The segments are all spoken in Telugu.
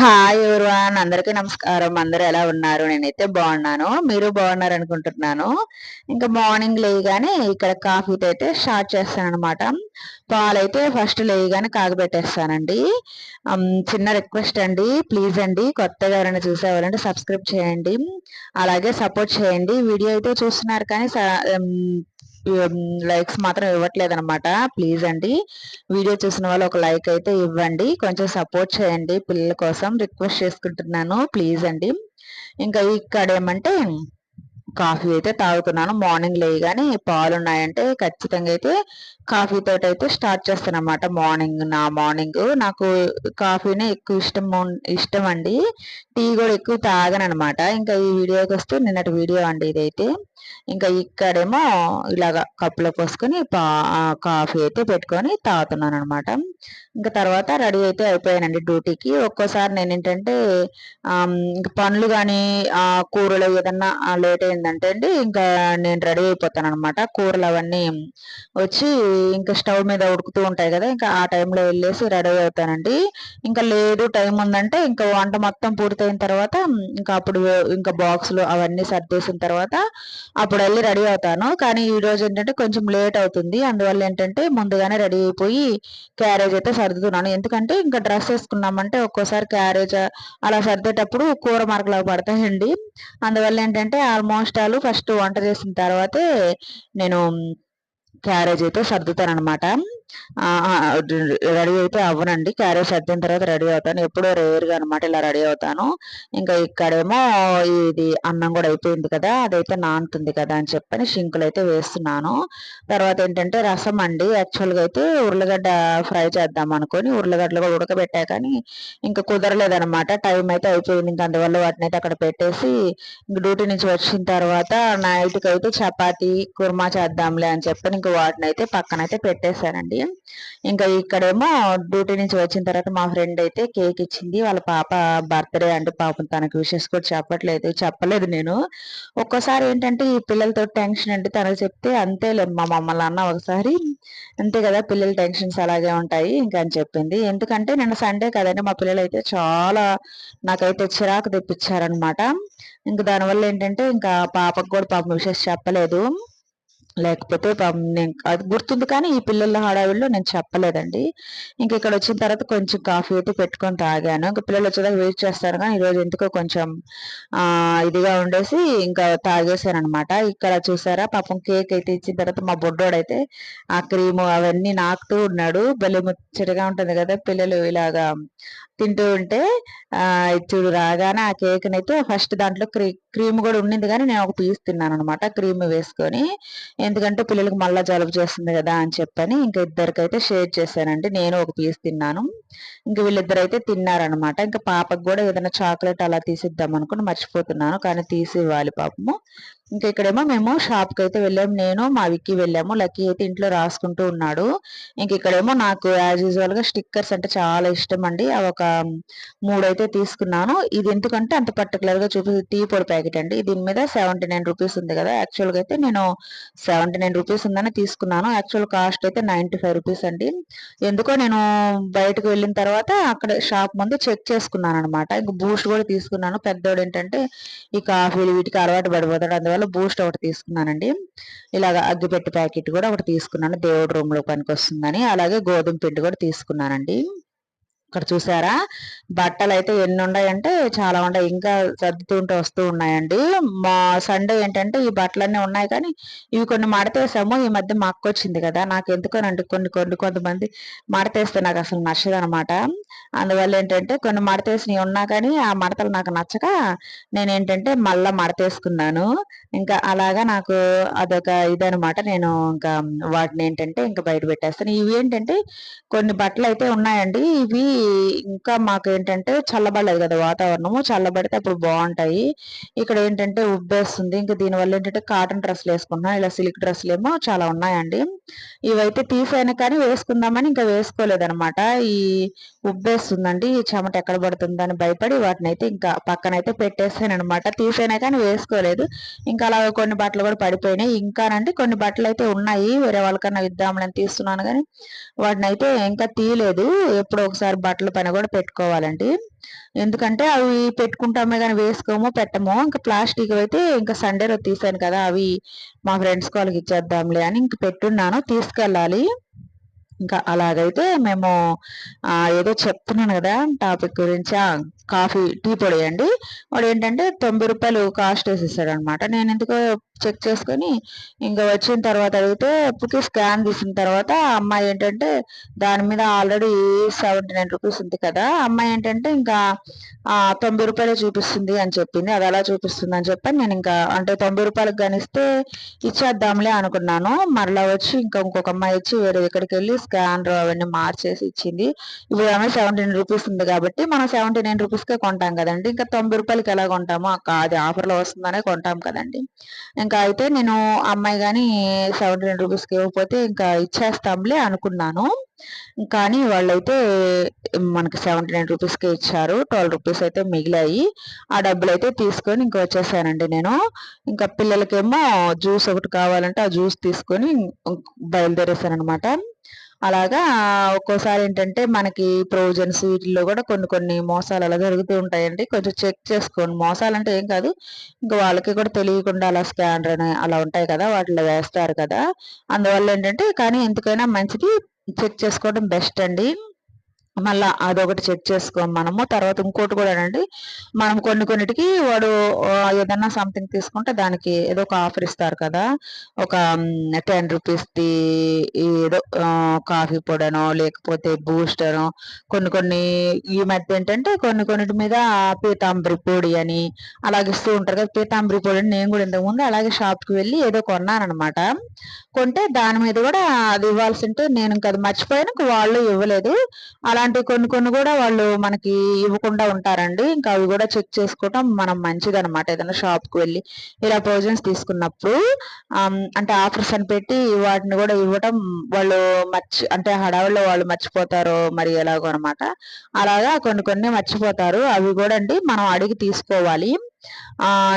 Hi everyone? అందరికీ నమస్కారం. అందరూ ఎలా ఉన్నారు? నేనైతే బాగున్నాను. మీరు బాగున్నారు అనుకుంటున్నాను ఇంకా మార్నింగ్ లేయగానే ఇక్కడ కాఫీతో అయితే స్టార్ట్ చేస్తాను అనమాట పాలైతే ఫస్ట్ లేయగానే కాగబెట్టేస్తానండి. చిన్న రిక్వెస్ట్ అండి. ప్లీజ్ అండి కొత్తగా ఎవరైనా చూసేవారంటే సబ్స్క్రైబ్ చేయండి. అలాగే సపోర్ట్ చేయండి. వీడియో అయితే చూస్తున్నారు కానీ లైక్స్ మాత్రం ఇవ్వట్లేదు అనమాట ప్లీజ్ అండి. వీడియో చూసిన వాళ్ళు ఒక లైక్ అయితే ఇవ్వండి. కొంచెం సపోర్ట్ చేయండి పిల్లల కోసం. రిక్వెస్ట్ చేసుకుంటున్నాను. ప్లీజ్ అండి. ఇంకా ఇక్కడ ఏమంటే కాఫీ అయితే తాగుతున్నాను. మార్నింగ్ లేయగానే పాలు ఉన్నాయంటే ఖచ్చితంగా అయితే కాఫీ తోటి అయితే స్టార్ట్ చేస్తాను అనమాట మార్నింగ్ నా మార్నింగ్ నాకు కాఫీనే ఎక్కువ ఇష్టం ఇష్టం అండి. టీ కూడా ఎక్కువ తాగను అనమాట ఇంకా ఈ వీడియోకి వస్తే నిన్నటి వీడియో అండి ఇదైతే. ఇంకా ఇక్కడేమో ఇలాగ కప్పులో పోసుకొని కాఫీ అయితే పెట్టుకొని తాగుతున్నాను అనమాట ఇంకా తర్వాత రెడీ అయితే అయిపోయానండి డ్యూటీకి. ఒక్కోసారి నేను ఏంటంటే ఇంకా పనులు కానీ కూరలు ఏదన్నా లేట్ అయిందంటే అండి ఇంకా నేను రెడీ అయిపోతాను అనమాట కూరలు అవన్నీ వచ్చి ఇంకా స్టవ్ మీద ఉడుకుతూ ఉంటాయి కదా ఇంకా ఆ టైంలో వెళ్ళేసి రెడీ అవుతానండి. ఇంకా లేదు టైం ఉందంటే ఇంకా వంట మొత్తం పూర్తయిన తర్వాత ఇంకా అప్పుడు ఇంకా బాక్సులు అవన్నీ సర్దేసిన తర్వాత అప్పుడు వెళ్ళి రెడీ అవుతాను. కానీ ఈ రోజు ఏంటంటే కొంచెం లేట్ అవుతుంది. అందువల్ల ఏంటంటే ముందుగానే రెడీ అయిపోయి క్యారేజ్ అయితే సర్దుతున్నాను. ఎందుకంటే ఇంకా డ్రెస్ వేసుకున్నామంటే ఒక్కోసారి క్యారేజ్ అలా సర్దేటప్పుడు కూర మార్కులు పడతాయండి. అందువల్ల ఏంటంటే ఆల్మోస్ట్ ఆల్ ఫస్ట్ వంట చేసిన తర్వాతే నేను క్యారేజ్ అయితే సర్దుతాను అనమాట రెడీ అయితే అవ్వనండి. క్యారేజ్ సర్దిన తర్వాత రెడీ అవుతాను. ఎప్పుడో రేర్గా అనమాట ఇలా రెడీ అవుతాను. ఇంకా ఇక్కడేమో ఇది అన్నం కూడా అయిపోయింది కదా అదైతే నానుతుంది కదా అని చెప్పని షింకులు అయితే వేస్తున్నాను. తర్వాత ఏంటంటే రసం అండి. యాక్చువల్గా అయితే ఉర్లగడ్డ ఫ్రై చేద్దాం అనుకొని ఉర్లగడ్డలు కూడా ఉడకబెట్టా కానీ ఇంకా కుదరలేదనమాట టైం అయితే అయిపోయింది. ఇంకా అందువల్ల వాటిని అయితే అక్కడ పెట్టేసి డ్యూటీ నుంచి వచ్చిన తర్వాత నైట్కి అయితే చపాతి కుర్మా చేద్దాంలే అని చెప్పని ఇంకా వాటిని అయితే పక్కన అయితే పెట్టేశానండి. ఇంకా ఇక్కడేమో డ్యూటీ నుంచి వచ్చిన తర్వాత మా ఫ్రెండ్ అయితే కేక్ ఇచ్చింది. వాళ్ళ పాప బర్త్డే అంటే పాపం. తనకు విషెస్ కూడా చెప్పట్లేదు. చెప్పలేదు నేను. ఒక్కోసారి ఏంటంటే ఈ పిల్లలతో టెన్షన్ అంటే తనకు చెప్తే అంతేలే మా మమ్మల్ని అన్న ఒకసారి. అంతే కదా పిల్లల టెన్షన్స్ అలాగే ఉంటాయి ఇంకా అని చెప్పింది. ఎందుకంటే నిన్న సండే కదండి మా పిల్లలు అయితే చాలా నాకైతే చిరాకు తెప్పించారనమాట ఇంకా దానివల్ల ఏంటంటే ఇంకా పాపకు కూడా పాపం విషెస్ చెప్పలేదు. లేకపోతే నేను అది గుర్తుంది కానీ ఈ పిల్లల హడావిడిలో నేను చెప్పలేదండి. ఇంక ఇక్కడ వచ్చిన తర్వాత కొంచెం కాఫీ అయితే పెట్టుకొని తాగాను. ఇంకా పిల్లలు వచ్చేదాకా వెయిట్ చేస్తారు కానీ ఈరోజు ఎందుకో కొంచెం ఇదిగా ఉండేసి ఇంకా తాగేశాను అనమాట ఇక్కడ చూసారా పాపం కేక్ అయితే ఇచ్చిన తర్వాత మా బొడ్డోడైతే ఆ క్రీము అవన్నీ నాకుతూ ఉన్నాడు. బలి ముచ్చటగా ఉంటుంది కదా పిల్లలు ఇలాగా తింటూ ఉంటే చూడు రాగానే ఆ కేక్ని అయితే ఫస్ట్ దాంట్లో క్రీ క్రీమ్ కూడా ఉండింది కానీ నేను ఒక పీస్ తిన్నాను అనమాట క్రీమ్ వేసుకొని. ఎందుకంటే పిల్లలకి మళ్ళీ జలుబు చేస్తుంది కదా అని చెప్పని ఇంకా ఇద్దరికైతే షేర్ చేశానండి నేను ఒక పీస్ తిన్నాను. ఇంకా వీళ్ళిద్దరు అయితే తిన్నారనమాట ఇంకా పాపకు కూడా ఏదైనా చాక్లెట్ అలా తీసిద్దాం అనుకుని మర్చిపోతున్నాను కానీ తీసి ఇవ్వాలి పాపము. ఇంకా ఇక్కడేమో మేము షాప్కి అయితే వెళ్ళాము నేను మా విక్కీ వెళ్ళాము. లక్కీ అయితే ఇంట్లో రాసుకుంటూ ఉన్నాడు. ఇంక ఇక్కడేమో నాకు యాజ్ యూజువల్గా స్టిక్కర్స్ అంటే చాలా ఇష్టం అండి. అవి ఒక మూడైతే తీసుకున్నాను. ఇది ఎందుకంటే అంత పర్టికులర్గా చూపి టీ పొడి ప్యాకెట్ అండి. దీని మీద సెవెంటీ నైన్ రూపీస్ ఉంది కదా. యాక్చువల్గా అయితే నేను సెవెంటీ నైన్ రూపీస్ ఉందని తీసుకున్నాను. యాక్చువల్ కాస్ట్ అయితే నైన్టీ ఫైవ్ రూపీస్ అండి. ఎందుకో నేను బయటకు వెళ్ళిన తర్వాత అక్కడ షాప్ ముందు చెక్ చేసుకున్నాను అనమాట ఇంకా బూస్ట్ కూడా తీసుకున్నాను. పెద్దోడు ఏంటంటే ఈ కాఫీలు వీటికి అలవాటు పడిపోతాడు. అందువల్ల రూపాయలు బూస్ట్ ఒకటి తీసుకున్నానండి. ఇలాగ అగ్గిపెట్టి ప్యాకెట్ కూడా ఒకటి తీసుకున్నాను. దేవుడి రూమ్లో పనికి వస్తుందని అలాగే గోధుమ పిండి కూడా తీసుకున్నానండి. ఇక్కడ చూసారా? బట్టలు అయితే ఎన్ని ఉన్నాయంటే చాలా ఉన్నాయి ఇంకా సర్దుతుంటే వస్తూ ఉన్నాయండి. మా సండే ఏంటంటే ఈ బట్టలన్నీ ఉన్నాయి కానీ ఇవి కొన్ని మడతేసాము. ఈ మధ్య మా అక్క వచ్చింది కదా. నాకు ఎందుకోనండి కొన్ని కొన్ని కొంతమంది మడతేస్తే నాకు అసలు నచ్చదు అనమాట అందువల్ల ఏంటంటే కొన్ని మడతేసినవి ఉన్నా కానీ ఆ మడతలు నాకు నచ్చక నేను ఏంటంటే మళ్ళా మడతేసుకున్నాను. ఇంకా అలాగా నాకు అదొక ఇదనమాట. నేను ఇంకా వాటిని ఏంటంటే ఇంకా బయట పెట్టేస్తాను. ఇవి ఏంటంటే కొన్ని బట్టలు అయితే ఉన్నాయండి. ఇవి ఇంకా మాకు ఏంటంటే చల్లబడలేదు కదా వాతావరణము. చల్లబడితే అప్పుడు బాగుంటాయి. ఇక్కడ ఏంటంటే ఉబ్బేస్తుంది. ఇంకా దీనివల్ల ఏంటంటే కాటన్ డ్రెస్లు వేసుకున్నాం ఇలా సిల్క్ డ్రెస్లు ఏమో చాలా ఉన్నాయండి. ఇవైతే తీసైనా కానీ వేసుకుందామని ఇంకా వేసుకోలేదనమాట ఈ ఉబ్బేస్తుందండి. ఈ చెమట ఎక్కడ పడుతుందని భయపడి వాటిని అయితే ఇంకా పక్కనైతే పెట్టేసాను అనమాట తీసైనా కానీ వేసుకోలేదు. ఇంకా అలా కొన్ని బట్టలు కూడా పడిపోయినాయి. ఇంకానండి కొన్ని బట్టలు అయితే ఉన్నాయి. వేరే వాళ్ళకన్నా ఇద్దామని తీస్తున్నాను కానీ వాటిని అయితే ఇంకా తీయలేదు. ఎప్పుడో ఒకసారి బట్టల పైన కూడా పెట్టుకోవాలండి. ఎందుకంటే అవి పెట్టుకుంటామే కానీ వేసుకోమో పెట్టము. ఇంకా ప్లాస్టిక్ అయితే ఇంకా సండేలో తీసాను కదా అవి మా ఫ్రెండ్స్ వాళ్ళకి ఇచ్చేద్దాంలే అని ఇంక పెట్టున్నాను. తీసుకెళ్ళాలి. ఇంకా అలాగైతే మేము ఏదో చెప్తున్నాను కదా టాపిక్ గురించి కాఫీ టీ పొడి అండి. వాడు ఏంటంటే తొంభై రూపాయలు కాస్ట్ వేసేసాడు అనమాట నేను ఎందుకో చెక్ చేసుకొని ఇంకా వచ్చిన తర్వాత అడిగితే ఇప్పటికి స్కాన్ తీసిన తర్వాత అమ్మాయి ఏంటంటే దాని మీద ఆల్రెడీ సెవెంటీ నైన్ రూపీస్ ఉంది కదా అమ్మాయి ఏంటంటే ఇంకా తొంభై రూపాయలు చూపిస్తుంది అని చెప్పింది. అది అలా చూపిస్తుంది అని చెప్పి నేను ఇంకా అంటే తొంభై రూపాయలకు గణిస్తే ఇచ్చేద్దాంలే అనుకున్నాను. మరలా వచ్చి ఇంకా ఇంకొక అమ్మాయి వచ్చి వేరే ఇక్కడికి వెళ్ళి స్కాన్ అవన్నీ మార్చేసి ఇచ్చింది. ఇప్పుడు ఆమె సెవెంటీ నైన్ రూపీస్ ఉంది కాబట్టి మనం సెవెంటీ నైన్ రూపీస్కే కొంటాం కదండి. ఇంకా తొంభై రూపాయలకి ఎలా కొంటామో అది ఆఫర్లో వస్తుందనే కొంటాం కదండి. ఇంకా అయితే నేను అమ్మాయి కానీ సెవెంటీ నైన్ రూపీస్కి ఇవ్వకపోతే ఇంకా ఇచ్చేస్తాంలే అనుకున్నాను. కానీ వాళ్ళైతే మనకి సెవెంటీ నైన్ రూపీస్కి ఇచ్చారు. ట్వెల్వ్ రూపీస్ అయితే మిగిలాయి. ఆ డబ్బులు అయితే తీసుకొని ఇంకా వచ్చేసానండి నేను. ఇంకా పిల్లలకేమో జ్యూస్ ఒకటి కావాలంటే ఆ జ్యూస్ తీసుకొని బయలుదేరేసానమాట అలాగా ఒక్కోసారి ఏంటంటే మనకి ప్రొవిజన్స్ వీటిల్లో కూడా కొన్ని కొన్ని మోసాలు అలా జరుగుతూ ఉంటాయండి. కొంచెం చెక్ చేసుకోండి. మోసాలు అంటే ఏం కాదు. ఇంకా వాళ్ళకి కూడా తెలియకుండా అలా స్కానర్ అని అలా ఉంటాయి కదా వాటిలో వేస్తారు కదా. అందువల్ల ఏంటంటే కానీ ఎందుకైనా మంచిది చెక్ చేసుకోవడం బెస్ట్ అండి. మళ్ళా అదొకటి చెక్ చేసుకోం మనము. తర్వాత ఇంకోటి కూడా అండి మనం కొన్ని కొన్నిటికి వాడు ఏదన్నా సంథింగ్ తీసుకుంటే దానికి ఏదో ఒక ఆఫర్ ఇస్తారు కదా. ఒక టెన్ రూపీస్ది ఏదో కాఫీ పొడనో లేకపోతే బూస్టనో కొన్ని కొన్ని ఈ మధ్య ఏంటంటే కొన్ని కొన్నిటి మీద పీతాంబరి పొడి అని అలాగే ఇస్తూ ఉంటారు కదా. పీతాంబరి పొడి అని నేను కూడా ఇంతకుముందు అలాగే షాప్కి వెళ్ళి ఏదో కొన్నానమాట కొంటే దాని మీద కూడా అది ఇవ్వాల్సి ఉంటే నేను ఇంకా అది మర్చిపోయాను వాళ్ళు ఇవ్వలేదు. అలా ఇలాంటి కొన్ని కొన్ని కూడా వాళ్ళు మనకి ఇవ్వకుండా ఉంటారండి. ఇంకా అవి కూడా చెక్ చేసుకోవటం మనం మంచిది అనమాట ఏదైనా షాప్కి వెళ్ళి ఇలా ప్రొవిజన్స్ తీసుకున్నప్పుడు అంటే ఆఫర్స్ అని పెట్టి వాటిని కూడా ఇవ్వటం వాళ్ళు మర్చి అంటే హడావిలో వాళ్ళు మర్చిపోతారో మరి ఎలాగో అనమాట అలాగా కొన్ని కొన్ని మర్చిపోతారు. అవి కూడా అండి మనం అడిగి తీసుకోవాలి.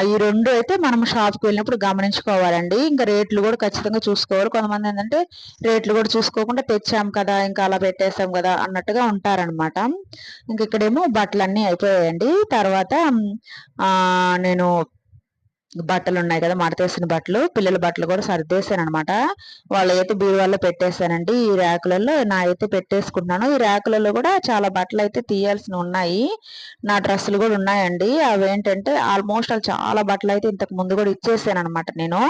ఈ రెండు అయితే మనం షాప్కి వెళ్ళినప్పుడు గమనించుకోవాలండి. ఇంకా రేట్లు కూడా ఖచ్చితంగా చూసుకోవాలి. కొంతమంది ఏంటంటే రేట్లు కూడా చూసుకోకుండా తెచ్చాం కదా ఇంకా అలా పెట్టేసాం కదా అన్నట్టుగా ఉంటారనమాట ఇంక ఇక్కడేమో బట్టలన్నీ అయిపోయాయండి. తర్వాత నేను బట్టలు ఉన్నాయి కదా మడతేసిన బట్టలు పిల్లల బట్టలు కూడా సర్దేశాను అనమాట వాళ్ళ అయితే బీరువాల్లో పెట్టేశానండి ఈ ర్యాకులలో నా అయితే పెట్టేసుకుంటున్నాను. ఈ ర్యాకులలో కూడా చాలా బట్టలు అయితే తీయాల్సి ఉన్నాయి. నా డ్రెస్సులు కూడా ఉన్నాయండి. అవి ఏంటంటే ఆల్మోస్ట్ వాళ్ళు చాలా బట్టలు అయితే ఇంతకు ముందు కూడా ఇచ్చేసాను అనమాట నేను.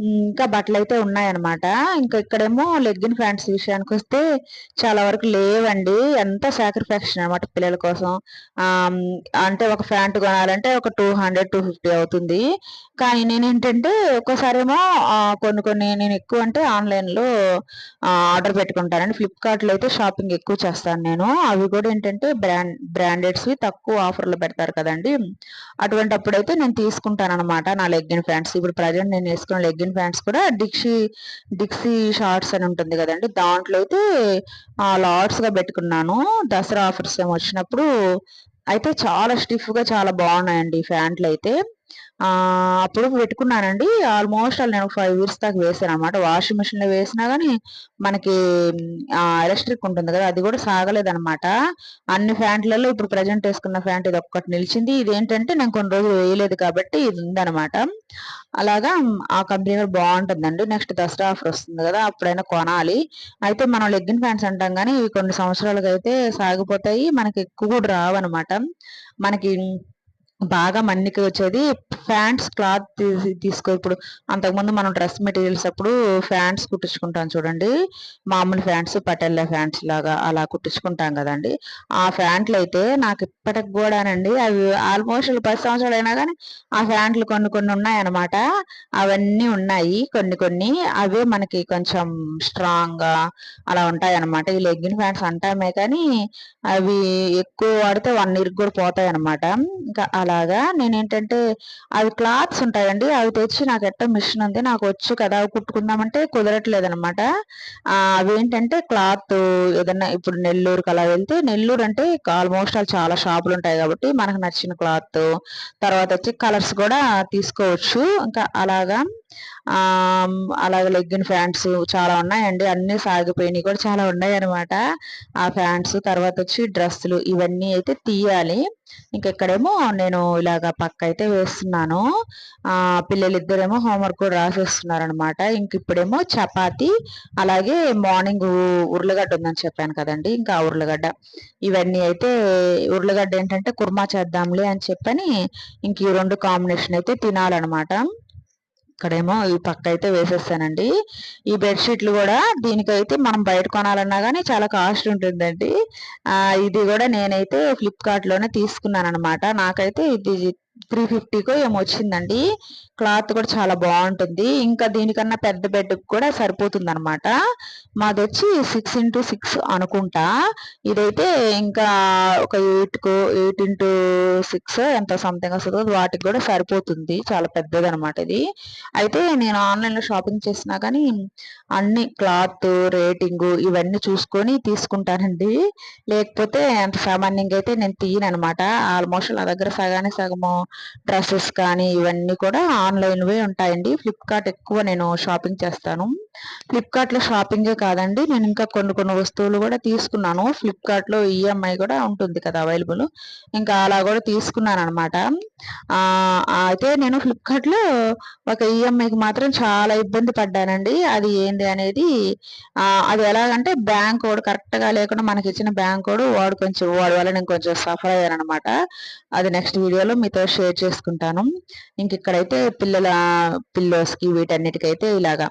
ఇంకా బట్టలు అయితే ఉన్నాయన్నమాట. ఇంకా ఇక్కడేమో లెగ్గిన్ ఫ్యాంట్స్ విషయానికి వస్తే చాలా వరకు లేవండి. ఎంత సాక్రిఫాక్షన్ అనమాట పిల్లల కోసం. అంటే ఒక ఫ్యాంట్ కొనాలంటే ఒక టూ హండ్రెడ్ టూ ఫిఫ్టీ అవుతుంది. కానీ నేను ఏంటంటే ఒక్కసారేమో కొన్ని కొన్ని నేను ఎక్కువ అంటే ఆన్లైన్లో ఆర్డర్ పెట్టుకుంటానండి. ఫ్లిప్కార్ట్లో అయితే షాపింగ్ ఎక్కువ చేస్తాను నేను. అవి కూడా ఏంటంటే బ్రాండ్ బ్రాండెడ్స్వి తక్కువ ఆఫర్లు పెడతారు కదండి. అటువంటి అప్పుడైతే నేను తీసుకుంటాను అనమాట నా లెగ్గిన్ ప్యాంట్స్. ఇప్పుడు ప్రజెంట్ నేను వేసుకున్న లెగ్గిన్ ప్యాంట్స్ కూడా డిక్సీ డిక్సీ షార్ట్స్ అని ఉంటుంది కదండి. దాంట్లో అయితే లార్డ్స్గా పెట్టుకున్నాను. దసరా ఆఫర్స్ ఏమి వచ్చినప్పుడు అయితే చాలా స్టిఫ్గా చాలా బాగున్నాయండి ఫ్యాంట్లు అయితే అప్పుడు పెట్టుకున్నానండి. ఆల్మోస్ట్ నేను ఫైవ్ ఇయర్స్ దాకా వేసాను అనమాట వాషింగ్ మిషన్లో వేసినా కానీ మనకి ఎలక్ట్రిక్ ఉంటుంది కదా అది కూడా సాగలేదనమాట అన్ని ఫ్యాంట్లలో ఇప్పుడు ప్రజెంట్ వేసుకున్న ఫ్యాంట్ ఇది ఒక్కటి నిలిచింది. ఇది ఏంటంటే నేను కొన్ని రోజులు వేయలేదు కాబట్టి ఇది ఉందనమాట అలాగా ఆ కంపెనీ కూడా బాగుంటుందండి. నెక్స్ట్ దసరా ఆఫర్ వస్తుంది కదా అప్పుడైనా కొనాలి. అయితే మనం లెగ్గిన్ ఫ్యాంట్స్ అంటాం కానీ ఇవి కొన్ని సంవత్సరాలకైతే అయితే సాగిపోతాయి. మనకి ఎక్కువ కూడా రావన్నమాట. మనకి బాగా మన్నికి వచ్చేది ఫ్యాంట్స్ క్లాత్ తీసుకో ఇప్పుడు అంతకుముందు మనం డ్రెస్ మెటీరియల్స్ అప్పుడు ఫ్యాంట్స్ కుట్టించుకుంటాం చూడండి. మామూలు ఫ్యాంట్స్ పటెల్లా ఫ్యాంట్స్ లాగా అలా కుట్టించుకుంటాం కదండి. ఆ ఫ్యాంట్లు అయితే నాకు ఇప్పటికి కూడానండి అవి ఆల్మోస్ట్ పది సంవత్సరాలు అయినా కానీ ఆ ఫ్యాంట్లు కొన్ని కొన్ని ఉన్నాయన్నమాట. అవన్నీ ఉన్నాయి కొన్ని కొన్ని. అవే మనకి కొంచెం స్ట్రాంగ్గా అలా ఉంటాయి అనమాట ఈ లెగ్గిన్ ఫ్యాంట్స్ అంటామే కానీ అవి ఎక్కువ వాడితే వన్ ఇయర్ కూడా పోతాయి అనమాట ఇంకా అలాగా నేను ఏంటంటే అవి క్లాత్స్ ఉంటాయండి. అవి తెచ్చి నాకు ఎట్ట మిషన్ ఉంది నాకు వచ్చు కదా అవి కుట్టుకుందామంటే కుదరట్లేదు అనమాట అవి ఏంటంటే క్లాత్ ఏదన్నా ఇప్పుడు నెల్లూరుకి అలా వెళ్తే నెల్లూరు అంటే ఆల్మోస్ట్ చాలా షాపులు ఉంటాయి కాబట్టి మనకు నచ్చిన క్లాత్ తర్వాత వచ్చి కలర్స్ కూడా తీసుకోవచ్చు. ఇంకా అలాగా అలాగే లెగ్గిన్ ఫ్యాంట్స్ చాలా ఉన్నాయండి. అన్ని సాగిపోయినాయి కూడా చాలా ఉన్నాయి అనమాట ఆ ఫ్యాంట్స్ తర్వాత వచ్చి డ్రెస్సులు ఇవన్నీ అయితే తీయాలి. ఇంకెక్కడేమో నేను ఇలాగ పక్క అయితే వేస్తున్నాను. ఆ పిల్లలిద్దరేమో హోంవర్క్ కూడా రాసేస్తున్నారు అనమాట ఇంక ఇప్పుడేమో చపాతి అలాగే మార్నింగ్ ఉర్లగడ్డ ఉందని చెప్పాను కదండి. ఇంకా ఉర్లగడ్డ. ఇవన్నీ అయితే ఉర్లగడ్డ ఏంటంటే కుర్మా చేద్దాంలే అని చెప్పని ఇంక ఈ రెండు కాంబినేషన్ అయితే తినాలన్నమాట. ఇక్కడేమో ఈ పక్క అయితే వేసేస్తానండి. ఈ బెడ్షీట్లు కూడా దీనికైతే మనం బయట కొనాలన్నా కానీ చాలా కాస్ట్ ఉంటుందండి. ఇది కూడా నేనైతే ఫ్లిప్కార్ట్లోనే తీసుకున్నాను అనమాట నాకైతే ఇది త్రీ ఫిఫ్టీకో ఏమో వచ్చిందండి క్లాత్ కూడా చాలా బాగుంటుంది. ఇంకా దీనికన్నా పెద్ద బెడ్ కూడా సరిపోతుంది అనమాట మాది వచ్చి సిక్స్ ఇంటూ సిక్స్ అనుకుంటా. ఇదైతే ఇంకా ఒక ఎయిట్కు ఎయిట్ ఇంటూ సిక్స్ ఎంత సంథింగ్ వస్తుందో వాటికి కూడా సరిపోతుంది. చాలా పెద్దది అనమాట ఇది. అయితే నేను ఆన్లైన్లో షాపింగ్ చేసినా కానీ అన్ని క్లాత్ రేటింగు ఇవన్నీ చూసుకొని తీసుకుంటానండి. లేకపోతే అంత సామాన్యంగా అయితే నేను తీయను అనమాట ఆల్మోస్ట్ నా దగ్గర సగానే సగము డ్రెస్సెస్ కానీ ఇవన్నీ కూడా ఆన్లైన్వే ఉంటాయండి. ఫ్లిప్కార్ట్ ఎక్కువ నేను షాపింగ్ చేస్తాను. ఫ్లిప్కార్ట్లో షాపింగే కాదండి. నేను ఇంకా కొన్ని కొన్ని వస్తువులు కూడా తీసుకున్నాను. ఫ్లిప్కార్ట్లో ఈఎంఐ కూడా ఉంటుంది కదా అవైలబుల్. ఇంకా అలా కూడా తీసుకున్నాను అనమాట అయితే నేను ఫ్లిప్కార్ట్లో ఒక ఈఎంఐకి మాత్రం చాలా ఇబ్బంది పడ్డానండి. అది ఏంది అనేది అది ఎలాగంటే బ్యాంక్ కోడ్ కరెక్ట్గా లేకుండా మనకి ఇచ్చిన బ్యాంక్ కోడ్ వాడు కొంచెం వాడి వల్ల నేను కొంచెం సఫర్ అయ్యాను అనమాట అది నెక్స్ట్ వీడియోలో మీతో షేర్ చేసుకుంటాను. ఇంక ఇక్కడైతే పిల్లల పిల్లోస్కి వీటన్నిటికైతే ఇలాగా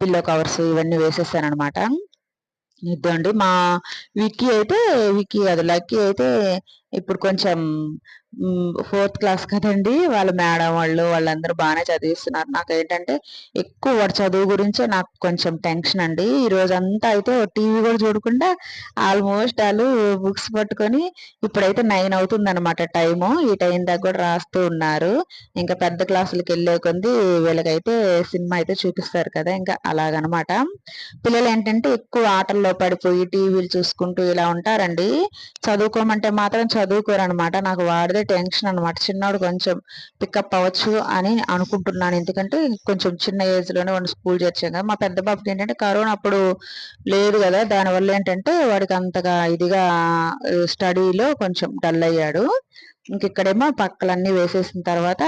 పిల్లో కవర్స్ ఇవన్నీ వేసేసాను అనమాట ఇద్దండి మా విక్కీ అయితే విక్కీ అది లక్కీ అయితే ఇప్పుడు కొంచెం ఫోర్త్ క్లాస్ కదండి వాళ్ళ మేడం వాళ్ళు వాళ్ళందరూ బాగానే చదివిస్తున్నారు. నాకు ఏంటంటే ఎక్కువ వాడు చదువు గురించే నాకు కొంచెం టెన్షన్ అండి. ఈ రోజంతా అయితే టీవీ కూడా చూడకుండా ఆల్మోస్ట్ వాళ్ళు బుక్స్ పట్టుకొని ఇప్పుడైతే నైన్ అవుతుంది అనమాట టైము. ఈ టైం దాకా కూడా రాస్తూ ఉన్నారు. ఇంకా పెద్ద క్లాసులకి వెళ్ళే కొంది వీళ్ళకైతే సినిమా అయితే చూపిస్తారు కదా ఇంకా అలాగనమాట. పిల్లలు ఏంటంటే ఎక్కువ ఆటల్లో పడిపోయి టీవీలు చూసుకుంటూ ఇలా ఉంటారండి. చదువుకోమంటే మాత్రం చదువుకోరు అనమాట నాకు వాడిదే టెన్షన్ అనమాట చిన్నవాడు కొంచెం పికప్ అవ్వచ్చు అని అనుకుంటున్నాను. ఎందుకంటే కొంచెం చిన్న ఏజ్లోనే వాడిని స్కూల్ చేర్చాం కదా. మా పెద్ద బాబుకి ఏంటంటే కరోనా అప్పుడు లేదు కదా. దానివల్ల ఏంటంటే వాడికి అంతగా ఇదిగా స్టడీలో కొంచెం డల్ అయ్యాడు. ఇంక ఇక్కడేమో పక్కలన్నీ వేసేసిన తర్వాత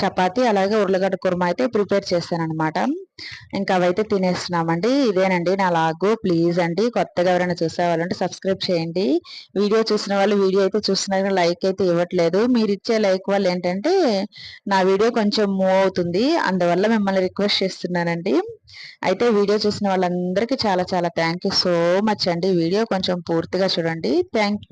చపాతి అలాగే ఉర్లగడ్డ కుర్మా అయితే ప్రిపేర్ చేస్తాను అనమాట ఇంకా అవైతే తినేస్తున్నామండి. ఇదేనండి నా లాగు. ప్లీజ్ అండి కొత్తగా ఎవరైనా చూసేవాళ్ళంటే సబ్స్క్రైబ్ చేయండి. వీడియో చూసిన వాళ్ళు వీడియో అయితే చూస్తున్నారు లైక్ అయితే ఇవ్వట్లేదు. మీరు ఇచ్చే లైక్ వల్ల ఏంటంటే నా వీడియో కొంచెం మూవ్ అవుతుంది. అందువల్ల మిమ్మల్ని రిక్వెస్ట్ చేస్తున్నానండి. అయితే వీడియో చూసిన వాళ్ళందరికీ చాలా చాలా థ్యాంక్ సో మచ్ అండి. వీడియో కొంచెం పూర్తిగా చూడండి. థ్యాంక్